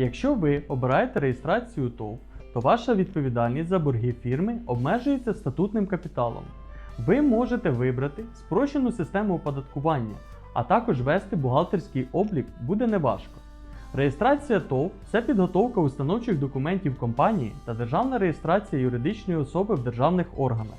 Якщо ви обираєте реєстрацію ТОВ, то ваша відповідальність за борги фірми обмежується статутним капіталом. Ви можете вибрати спрощену систему оподаткування, а також вести бухгалтерський облік буде неважко. Реєстрація ТОВ це підготовка установчих документів компанії та державна реєстрація юридичної особи в державних органах.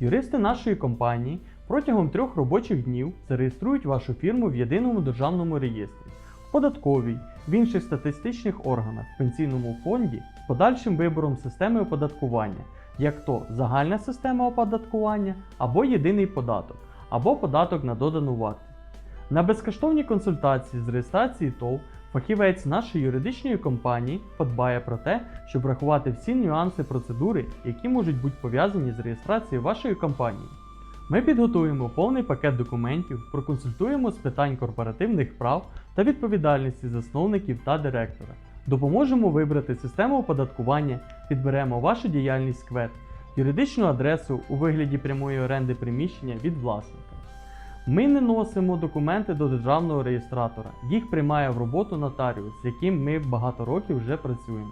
Юристи нашої компанії протягом трьох робочих днів зареєструють вашу фірму в єдиному державному реєстрі, податковій, в інших статистичних органах, пенсійному фонді подальшим вибором системи оподаткування, як то загальна система оподаткування або єдиний податок, або податок на додану вартість. На безкоштовні консультації з реєстрації ТОВ фахівець нашої юридичної компанії подбає про те, щоб врахувати всі нюанси процедури, які можуть бути пов'язані з реєстрацією вашої компанії. Ми підготуємо повний пакет документів, проконсультуємо з питань корпоративних прав та відповідальності засновників та директора. Допоможемо вибрати систему оподаткування, підберемо вашу діяльність КВЕД, юридичну адресу у вигляді прямої оренди приміщення від власника. Ми не носимо документи до державного реєстратора, їх приймає в роботу нотаріус, з яким ми багато років вже працюємо.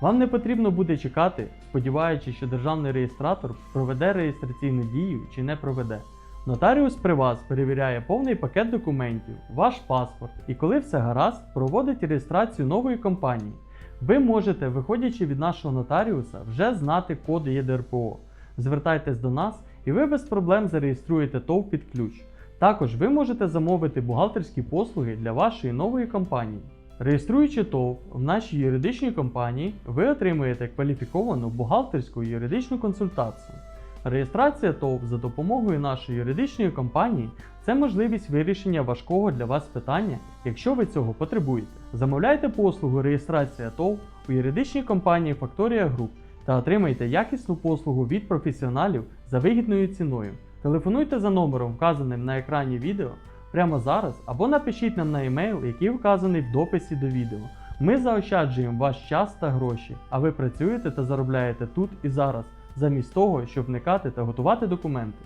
Вам не потрібно буде чекати, сподіваючись, що державний реєстратор проведе реєстраційну дію чи не проведе. Нотаріус при вас перевіряє повний пакет документів, ваш паспорт і коли все гаразд, проводить реєстрацію нової компанії. Ви можете, виходячи від нашого нотаріуса, вже знати код ЄДРПО. Звертайтесь до нас і ви без проблем зареєструєте ТОВ під ключ. Також ви можете замовити бухгалтерські послуги для вашої нової компанії. Реєструючи ТОВ в нашій юридичній компанії, ви отримуєте кваліфіковану бухгалтерську юридичну консультацію. Реєстрація ТОВ за допомогою нашої юридичної компанії це можливість вирішення важкого для вас питання, якщо ви цього потребуєте. Замовляйте послугу реєстрація ТОВ у юридичній компанії Factoria Group та отримайте якісну послугу від професіоналів за вигідною ціною. Телефонуйте за номером, вказаним на екрані відео прямо зараз, або напишіть нам на емейл, який вказаний в дописі до відео. Ми заощаджуємо ваш час та гроші, а ви працюєте та заробляєте тут і зараз, замість того, щоб вникати та готувати документи.